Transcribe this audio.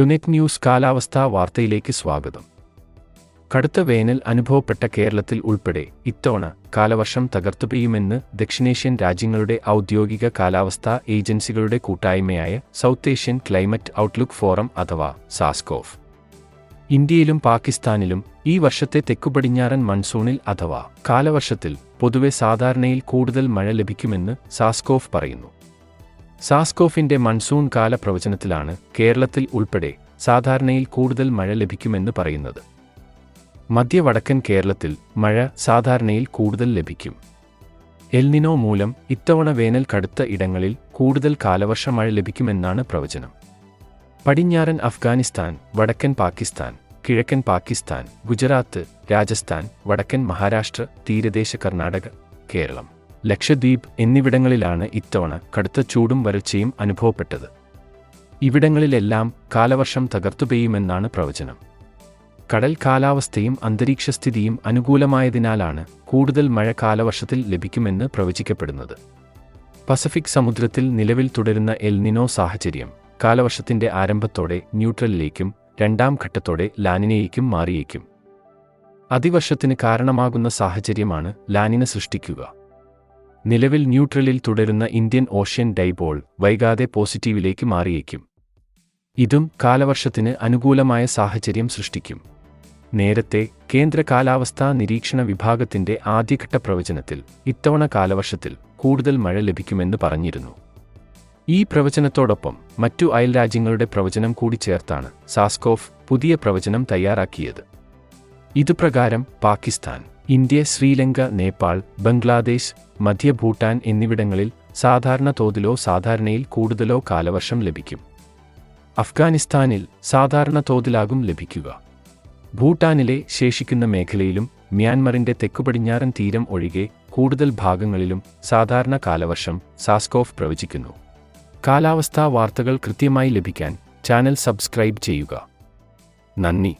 ടുനെറ്റ് news കാലാവസ്ഥാ വാർത്തയിലേക്ക് സ്വാഗതം. കടുത്ത വേനൽ അനുഭവപ്പെട്ട കേരളത്തിൽ ഉൾപ്പെടെ ഇത്തവണ കാലവർഷം തകർത്തു പെയ്യുമെന്ന് ദക്ഷിണേഷ്യൻ രാജ്യങ്ങളുടെ ഔദ്യോഗിക കാലാവസ്ഥാ ഏജൻസികളുടെ കൂട്ടായ്മയായ South Asian climate outlook forum അഥവാ സാസ്കോഫ്. ഇന്ത്യയിലും പാകിസ്ഥാനിലും ഈ വർഷത്തെ തെക്കുപടിഞ്ഞാറൻ മൺസൂണിൽ അഥവാ കാലവർഷത്തിൽ പൊതുവെ സാധാരണയിൽ കൂടുതൽ മഴ ലഭിക്കുമെന്ന് സാസ്കോഫ് പറയുന്നു. സാസ്കോഫിന്റെ മൺസൂൺ കാല പ്രവചനത്തിലാണ് കേരളത്തിൽ ഉൾപ്പെടെ സാധാരണയിൽ കൂടുതൽ മഴ ലഭിക്കുമെന്ന് പറയുന്നത്. മധ്യ വടക്കൻ കേരളത്തിൽ മഴ സാധാരണയിൽ കൂടുതൽ ലഭിക്കും. എൽനിനോ മൂലം ഇത്തവണ വേനൽ കടുത്ത ഇടങ്ങളിൽ കൂടുതൽ കാലവർഷ മഴ ലഭിക്കുമെന്നാണ് പ്രവചനം. പടിഞ്ഞാറൻ അഫ്ഗാനിസ്ഥാൻ വടക്കൻ പാകിസ്ഥാൻ കിഴക്കൻ പാകിസ്ഥാൻ ഗുജറാത്ത് രാജസ്ഥാൻ വടക്കൻ മഹാരാഷ്ട്ര തീരദേശ കർണാടക കേരളം. ലക്ഷദ്വീപ് എന്നിവിടങ്ങളിലാണ് ഇത്തവണ കടുത്ത ചൂടും വരൾച്ചയും അനുഭവപ്പെട്ടത്. ഇവിടങ്ങളിലെല്ലാം കാലവർഷം തകർത്തു പെയ്യുമെന്നാണ് പ്രവചനം. കടൽ കാലാവസ്ഥയും അന്തരീക്ഷസ്ഥിതിയും അനുകൂലമായതിനാലാണ് കൂടുതൽ മഴ കാലവർഷത്തിൽ ലഭിക്കുമെന്ന് പ്രവചിക്കപ്പെടുന്നത്. പസഫിക് സമുദ്രത്തിൽ നിലവിൽ തുടരുന്ന എൽനിനോ സാഹചര്യം കാലവർഷത്തിന്റെ ആരംഭത്തോടെ ന്യൂട്രലിലേക്കും രണ്ടാം ഘട്ടത്തോടെ ലാനിനയിലേക്കും മാറിയേക്കും. അതിവർഷത്തിന് കാരണമാകുന്ന സാഹചര്യമാണ് ലാനിന സൃഷ്ടിക്കുക. നിലവിൽ ന്യൂട്രലിൽ തുടരുന്ന ഇന്ത്യൻ ഓഷ്യൻ ഡൈബോൾ വൈകാതെ പോസിറ്റീവിലേക്ക് മാറിയേക്കും. ഇതും കാലവർഷത്തിന് അനുകൂലമായ സാഹചര്യം സൃഷ്ടിക്കും. നേരത്തെ കേന്ദ്ര കാലാവസ്ഥാ നിരീക്ഷണ വിഭാഗത്തിന്റെ ആദ്യഘട്ട പ്രവചനത്തിൽ ഇത്തവണ കാലവർഷത്തിൽ കൂടുതൽ മഴ ലഭിക്കുമെന്ന് പറഞ്ഞിരുന്നു. ഈ പ്രവചനത്തോടൊപ്പം മറ്റു അയൽരാജ്യങ്ങളുടെ പ്രവചനം കൂടി ചേർത്താണ് സാസ്കോഫ് പുതിയ പ്രവചനം തയ്യാറാക്കിയത്. ഇതുപ്രകാരം പാകിസ്ഥാൻ ഇന്ത്യ ശ്രീലങ്ക നേപ്പാൾ ബംഗ്ലാദേശ് മധ്യ ഭൂട്ടാൻ എന്നിവിടങ്ങളിൽ സാധാരണ തോതിലോ സാധാരണയിൽ കൂടുതലോ കാലവർഷം ലഭിക്കും. അഫ്ഗാനിസ്ഥാനിൽ സാധാരണ തോതിലാകും ലഭിക്കുക. ഭൂട്ടാനിലെ ശേഷിക്കുന്ന മേഖലയിലും മ്യാൻമറിന്റെ തെക്കുപടിഞ്ഞാറൻ തീരം ഒഴികെ കൂടുതൽ ഭാഗങ്ങളിലും സാധാരണ കാലവർഷം സാസ്കോഫ് പ്രവചിക്കുന്നു. കാലാവസ്ഥാ വാർത്തകൾ കൃത്യമായി ലഭിക്കാൻ ചാനൽ സബ്സ്ക്രൈബ് ചെയ്യുക. നന്ദി.